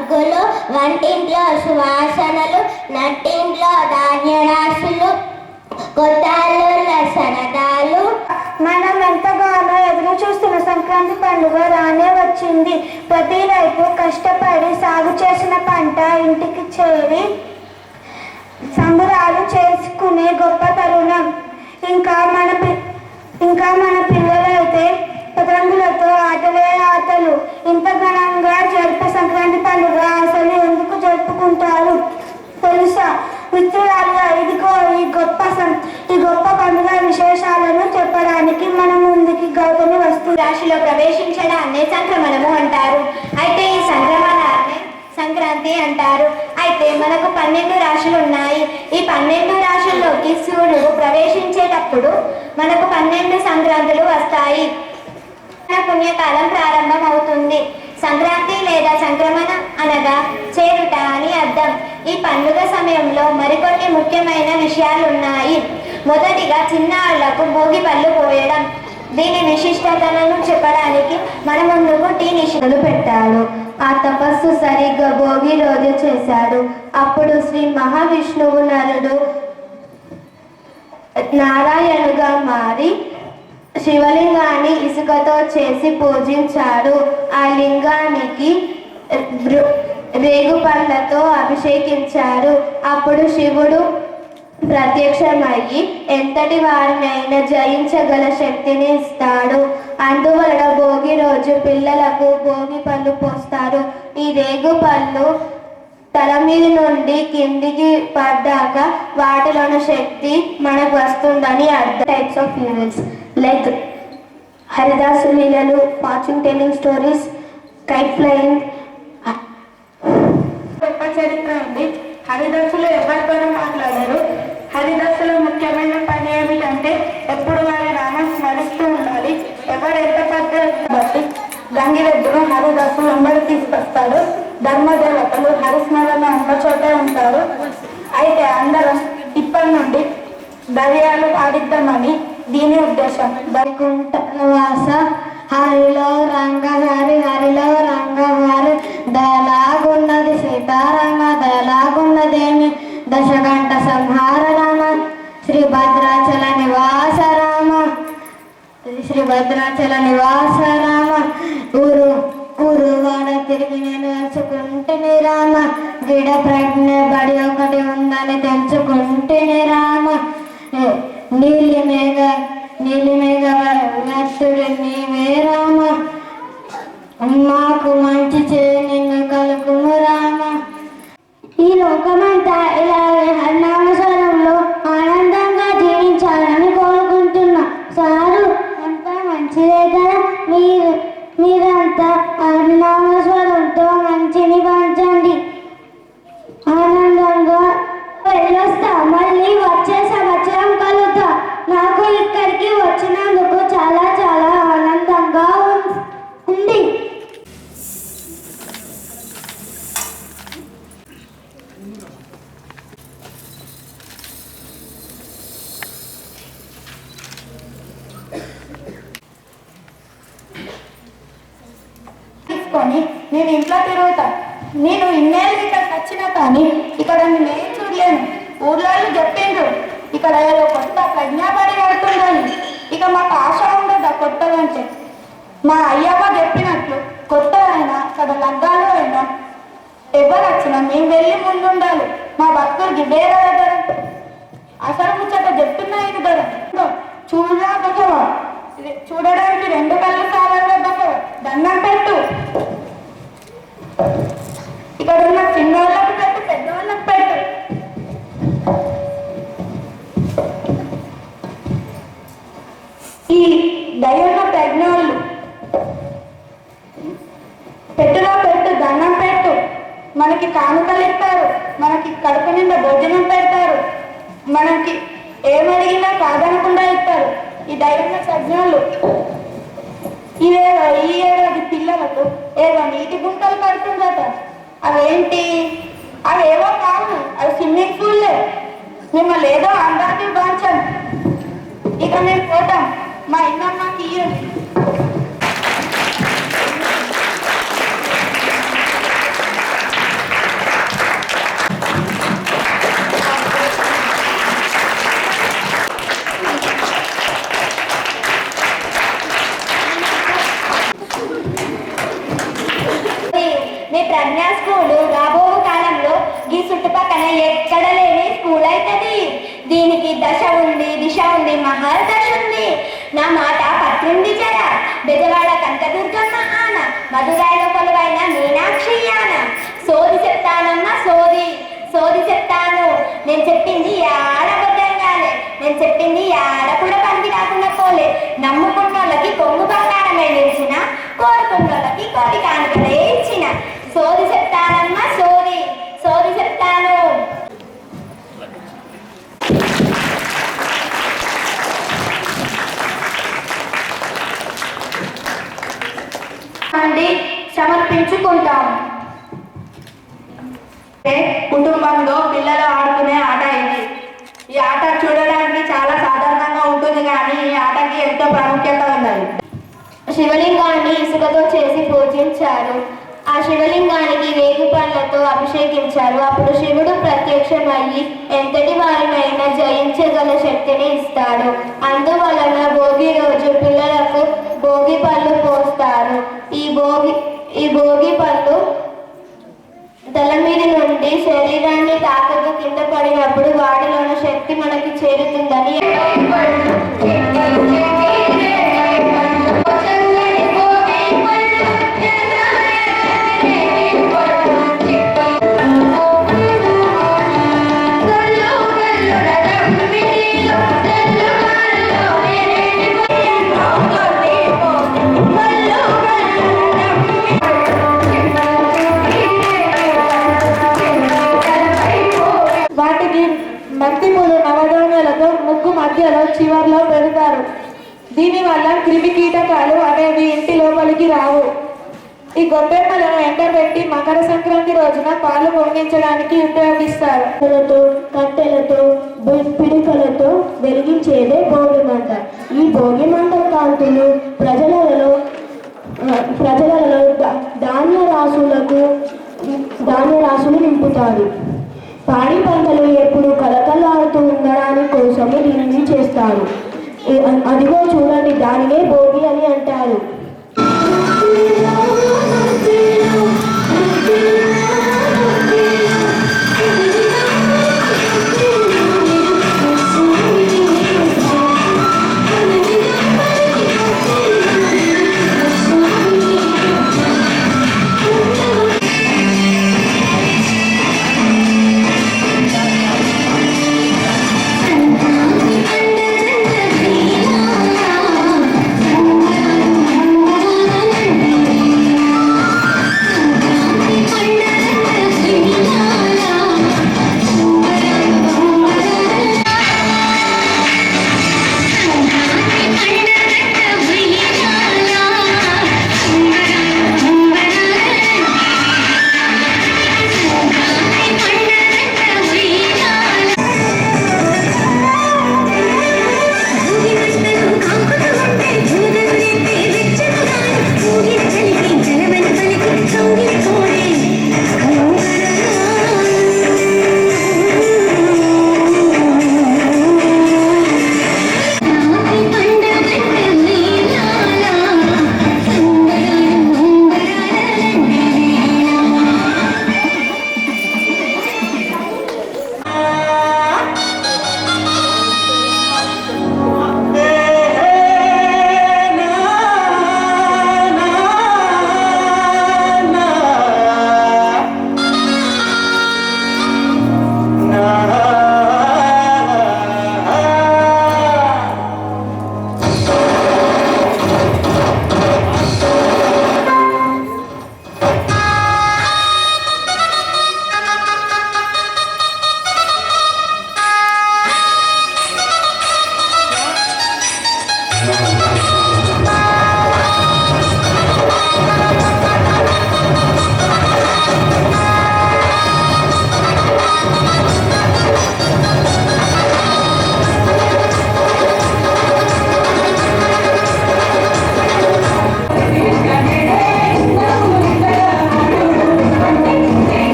ముగ్గులు వంటింట్లో సువాసనలు నట్టింట్లో ధాన్యరాశులు కొత్త అల్లుళ్ళ సరదాలు మనం ఎంతగానో ఎదురు చూస్తున్న సంక్రాంతి పండుగ రానే వచ్చింది. ప్రతి రైతు కష్టపడి సాగు చేసిన పంట ఇంటికి చేరి సంబరాలు చేసుకునే గొప్ప తరుణం. ఇంకా మన పి- ఇంకా మన పిల్లలైతే పతంగులతో ఆటలే ఆటలు ఇంత ఘనంగా జరిపే సంక్రాంతి పండుగ అసలు ఎందుకు జరుపుకుంటారు? తెలుసా? మిత్రులారా ఇదిగో ఈ గొప్ప సం- ఈ గొప్ప పండుగ విశేషాలను చెప్పడానికి మన ముందుకి గౌతమి వస్తు రాశిలో ప్రవేశించడాన్ని సంక్రమణము అంటారు. అయితే ఈ సంక్రమణాన్ని సంక్రాంతి అంటారు. అయితే మనకు పన్నెండు రాశులు ఉన్నాయి. ఈ పన్నెండు రాశుల్లోకి సూర్యుడు ప్రవేశించేటప్పుడు మనకు పన్నెండు సంక్రాంతులు వస్తాయి. పుణ్యకాలం ప్రారంభం అవుతుంది సంక్రాంతి లేదా సంక్రమణ అనగా చేరుట అని అర్థం. ఈ పండుగ సమయంలో మరికొన్ని ముఖ్యమైన విషయాలు ఉన్నాయి మొదటిగా చిన్నారులకు భోగి పళ్ళు పోయడం. దీని విశిష్టతలను చెప్పడానికి మన ముందుకు టీ నిషేధలు పెట్టాడు. ఆ తపస్సు సరిగ్గా భోగి రోజు చేశాడు. అప్పుడు శ్రీ మహావిష్ణువు నరుడు నారాయణుగా మారి శివలింగాన్ని ఇసుకతో చేసి పూజించాడు. ఆ లింగానికి రు- రేగుపళ్ళతో అభిషేకించారు. అప్పుడు శివుడు ప్రత్యక్షమయ్యి ఎంతటి వారినైనా జయించగల శక్తిని ఇస్తాడు. అందువలన భోగి రోజు పిల్లలకు భోగి పళ్ళు పోస్తారు. ఈ రేగు పళ్ళు తల మీద నుండి కిందికి పడ్డాక వాటిలోని శక్తి మనకు వస్తుందని అర్థం. టైప్స్ ఆఫ్ ఈవెంట్స్ లైక్ హరిదాసు లీలలు fortune telling stories kite flying. గొప్ప చరిత్ర ఉంది హరిదాసులు ఎవరితోనూ మాట్లాడారు. హరిదాసులు ముఖ్యమైన పని ఏమిటంటే ఎప్పుడు వారి నామం స్మరిస్తూ ఉండాలి. ఎవరు ఎంత పెద్ద బట్టి గంగిరెద్దులు హరిదాసులు వెంబడి తీసుకొస్తారు. ధర్మదేవతలు హరిస్మరణ ఉన్న చోటే ఉంటారు. అయితే అందరం ఇప్పటి నుండి దర్యాలు ఆడిద్దామని దీని ఉద్దేశం వైకుంఠ నివాస హరిలో రంగ హరి హరిలో రంగ హరి దయలాగున్నది సీతారామ దయలాగున్నదేమి దశకంఠ సంహార రామ శ్రీ భద్రాచల నివాస రామ శ్రీ భద్రాచల నివాస రామ ఊరు ఊరు వాడ తిరిగి నేను తెలుసుకుంటేనే రామ గిడ ప్రజ్ఞ బడి ఒకటి ఉందని తెలుసుకుంటేనే రామ. నేను ఇంట్లో తిరుగుతా. నేను ఇన్నేళ్ళు ఇక్కడికి వచ్చినా కానీ ఇక్కడ నేను ఏం చూడలేను. ఊర్లో చెప్పిండ్రు ఇక్కడ ఏదో కొత్త ప్రజ్ఞాపడి కడుతుందని. ఇక మాకు ఆశ ఉండదు కొత్తదంటే మా అయ్యప్ప చెప్పినట్లు కొత్త అయినా ఇక్కడ లగ్గాలు అయినా ఎవరు వచ్చినా మేము వెళ్ళి ముందుండాలి. మా భక్తులకి వేరే దగ్గర. అసలు ముచ్చట చెప్తున్నా ఇది కదా. చూడరా చూడడానికి రెండు కళ్ళు కావాలా బసవ దండం Thank you. రాకుండా నమ్ముకున్నోళ్ళకి నమ్ముకున్న కొంగు బంగారమే నిలిచిన కోరుకున్నోళ్ళకి కోటి కానుకలే ఇచ్చిన సోది చెప్తానమ్మా సోది సోది చెప్తాను. సమర్పించుకుంటాం. కుటుంబంలో పిల్లలు ఆడుకునే ఆట ఇది ఈ ఆట చూడడానికి చాలా సాధారణంగా ఉంటుంది కానీ ఈ ఆటకి ఎంతో ప్రాముఖ్యత ఉన్నది. శివలింగాన్ని ఇసుకతో చేసి పూజించారు. ఆ శివలింగానికి వేగు పళ్ళతో అభిషేకించారు. అప్పుడు శివుడు ప్రత్యక్షమయ్యి ఎంతటి వారినైనా జయించగల శక్తిని ఇస్తాడు. అందువలన భోగి రోజు పిల్లలకు భోగి పళ్ళు పోస్తారు. ఈ భోగి ఈ భోగి పళ్ళు తల మీద నుండి శరీరాన్ని తాకకు కింద పడినప్పుడు వాడిలోని శక్తి మనకి చేరుతుందని దీనివల్ల క్రిమి కీటకాలు అనేవి ఇంటి లోపలికి రావు. ఈ గొబ్బెమ్మలను ఎండబెట్టి మకర సంక్రాంతి రోజున పాలు పొంగించడానికి ఉపయోగిస్తారు. కట్టెలతో కట్టెలతో పిడికలతో వెలిగించేదే భోగి మంట ఈ భోగి మంట కాంతులు ప్రజలలో ప్రజలలో ధా- ధాన్య రాసులకు ధాన్య రాసులు నింపుతారు. పాడి పంటలు ఎప్పుడు కలకలాడుతూ ఉండడానికి కోసము దీనిని చేస్తారు. అదిగో చూడండి దానినే భోగి అని అంటారు.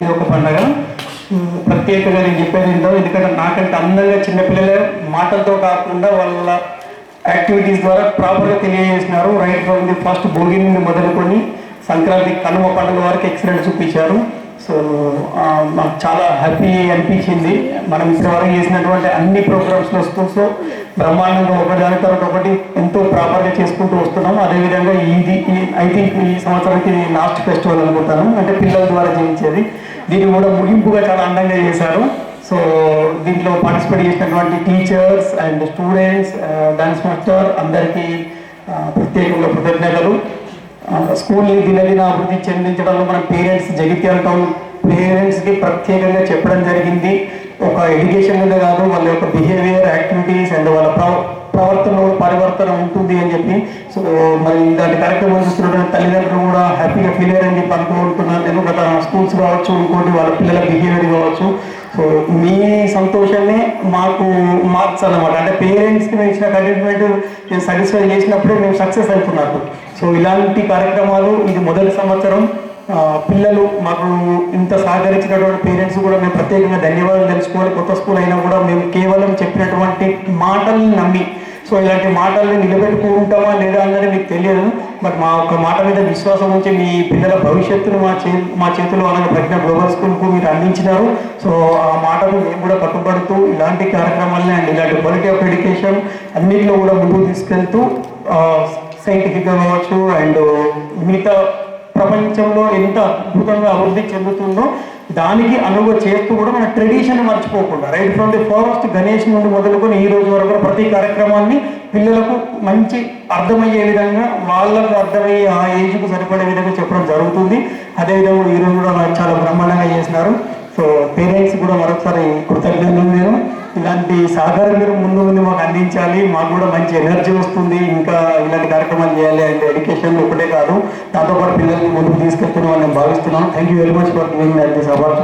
ఇది ఒక పండగ. ప్రత్యేకంగా నేను చెప్పేది ఏంటో ఎందుకంటే నాకంటే అందంగా చిన్నపిల్లలే మాటలతో కాకుండా వాళ్ళ యాక్టివిటీస్ ద్వారా ప్రాపర్గా తెలియజేసినారు. Right from the first Bhogi నుండి మొదలుకొని సంక్రాంతి కనుమ పండుగ వరకు ఎక్సలెంట్ చూపించారు. సో నాకు మాకు చాలా హ్యాపీ అనిపించింది. మనం ఇప్పటివరకు చేసినటువంటి అన్ని ప్రోగ్రామ్స్లో స్కూల్స్లో బ్రహ్మాండంగా ఒకదాని తర్వాత ఒకటి ఎంతో ప్రాపర్గా చేసుకుంటూ వస్తున్నాం. అదేవిధంగా ఇది ఐ థింక్ ఈ సంవత్సరానికి లాస్ట్ ఫెస్టివల్ అనుకుంటాను. అంటే పిల్లల ద్వారా చేయించేది. దీన్ని కూడా ముగింపుగా చాలా అందంగా చేశారు. సో దీంట్లో పార్టిసిపేట్ చేసినటువంటి teachers and students dance master అందరికీ uh, ప్రత్యేకంగా కృతజ్ఞతలు. Uh, స్కూల్ని దినదిన అభివృద్ధి చెందించడంలో మన పేరెంట్స్ జగిత్యాల టౌన్ పేరెంట్స్కి ప్రత్యేకంగా చెప్పడం జరిగింది. ఒక ఎడ్యుకేషన్ మీద కాదు వాళ్ళ యొక్క బిహేవియర్ యాక్టివిటీస్ అండ్ వాళ్ళ ప్రవ ప్రవర్తనలో పరివర్తన ఉంటుంది అని చెప్పి సో మరి ఇలాంటి కార్యక్రమం చూస్తున్నటువంటి తల్లిదండ్రులు కూడా హ్యాపీగా ఫీల్ అయ్యారని చెప్పి అనుకుంటున్నాను నేను గత స్కూల్స్ కావచ్చు ఇంకోటి వాళ్ళ పిల్లల బిహేవియర్ కావచ్చు. సో మీ సంతోషాన్ని మాకు మార్చాలన్నమాట. అంటే పేరెంట్స్కి మేము ఇచ్చిన కమిట్మెంట్ మేము సాటిస్ఫై చేసినప్పుడే మేము సక్సెస్ అవుతున్నట్టు సో ఇలాంటి కార్యక్రమాలు ఇది మొదటి సంవత్సరం. పిల్లలు మాకు ఇంత సహకరించినటువంటి పేరెంట్స్ కూడా మేము ప్రత్యేకంగా ధన్యవాదాలు తెలుసుకోవాలి. కొత్త స్కూల్ అయినా కూడా మేము కేవలం చెప్పినటువంటి మాటల్ని నమ్మి సో ఇలాంటి మాటల్ని నిలబెట్టుకుంటామా లేదా అన్నది మీకు తెలియదు. బట్ మా ఒక మాట మీద విశ్వాసం ఉంచి మీ పిల్లల భవిష్యత్తును మా చే మా చేతిలో అలాగే ప్రజ్ఞ గ్లోబల్ స్కూల్కు మీరు అందించినారు. సో ఆ మాటను మేము కూడా కట్టుబడుతూ ఇలాంటి కార్యక్రమాలని అండ్ ఇలాంటి క్వాలిటీ ఆఫ్ ఎడ్యుకేషన్ అన్నింటిలో కూడా ముందుకు తీసుకెళ్తూ సైంటిఫిక్గా కావచ్చు అండ్ మిగతా ప్రపంచంలో ఎంత అద్భుతంగా అభివృద్ధి చెందుతుందో దానికి అనుగు చేస్తూ కూడా మన ట్రెడిషన్ మర్చిపోకుండా right from the first Ganesh నుండి మొదలుకొని ఈ రోజు వరకు ప్రతి కార్యక్రమాన్ని పిల్లలకు మంచి అర్థమయ్యే విధంగా వాళ్ళకు అర్థమయ్యే ఆ ఏజ్కు సరిపడే విధంగా చెప్పడం జరుగుతుంది. అదేవిధంగా ఈ రోజు కూడా చాలా బ్రహ్మాండంగా చేసినారు. సో పేరెంట్స్ కూడా మరొకసారి కృతజ్ఞతలు నేను ఇలాంటి సహకారం మీరు ముందు ముందు మాకు అందించాలి. మాకు కూడా మంచి ఎనర్జీ వస్తుంది. ఇంకా ఇలాంటి కార్యక్రమాలు చేయాలి అంటే ఎడ్యుకేషన్ ఒకటే కాదు దాంతోపాటు పిల్లల్ని ముందుకు తీసుకెళ్తున్నామని నేను భావిస్తున్నాను. Thank you very much for giving that this award